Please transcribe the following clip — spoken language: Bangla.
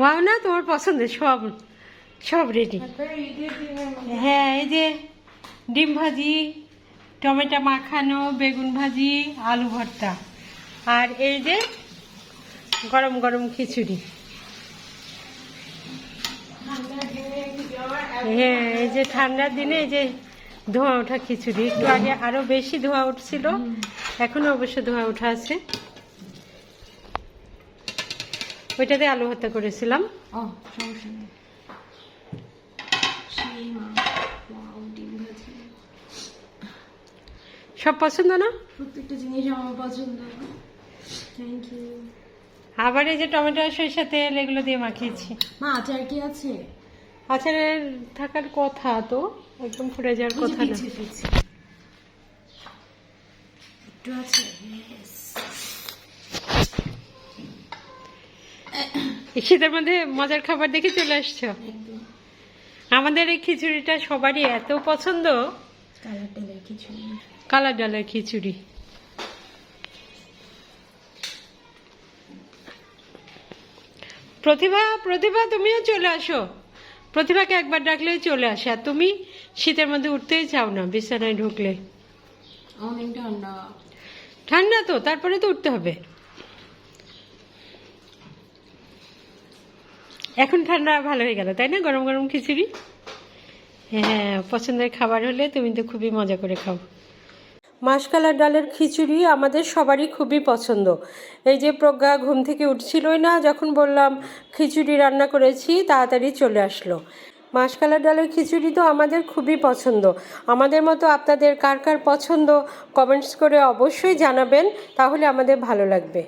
ওয়াও না, তোমার পছন্দের সব সব রেডি হ্যাঁ এই যে ডিম ভাজি, টমেটো মাখানো, বেগুন ভাজি, আলু ভর্তা। আর এই যে গরম গরম খিচুড়ি। হ্যাঁ এই যে ঠান্ডার দিনে এই যে ধোঁয়া ওঠা খিচুড়ি। একটু আগে আরও বেশি ধোঁয়া উঠছিল, এখনও অবশ্য ধোঁয়া ওঠা আছে। ওইটাতে আলু ভর্তা করেছিলাম। ও সমস্যা নেই। সব পছন্দ না? প্রত্যেকটা জিনিস আমার পছন্দ। থ্যাংক ইউ আবার এই যে টমেটো সরিষা তেল এগুলো দিয়ে মাখিয়েছি। মা আচার কি আছে? আচারের থাকার কথা তো একদম ফুটে যাওয়ার কথা না। একটু আছে Yes. এই শীতের মধ্যে মজার খাবার দেখে চলে আসছো? আমাদের এই খিচুড়িটা সবারই এত পছন্দ। কালার ডালের খিচুড়ি। প্রতিভা প্রতিভা তুমিও চলে আসো। প্রতিভাকে একবার ডাকলেই চলে আসে আর তুমি শীতের মধ্যে উঠতেই চাও না বিছানায় ঢুকলে। ঠান্ডা তো তারপরে তো উঠতে হবে। এখন ঠান্ডা ভালো হয়ে গেল, তাই না? গরম গরম খিচুড়ি? হ্যাঁ পছন্দের খাবার হলে তুমি তো খুবই মজা করে খাও। মাসকালার ডালের খিচুড়ি আমাদের সবারই খুবই পছন্দ। এই যে প্রজ্ঞা ঘুম থেকে উঠছিলই না, যখন বললাম খিচুড়ি রান্না করেছি, তাড়াতাড়ি চলে আসলো। মাসকালার ডালের খিচুড়ি তো আমাদের খুবই পছন্দ। আমাদের মতো আপনাদের কার কার পছন্দ, কমেন্টস করে অবশ্যই জানাবেন, তাহলে আমাদের ভালো লাগবে।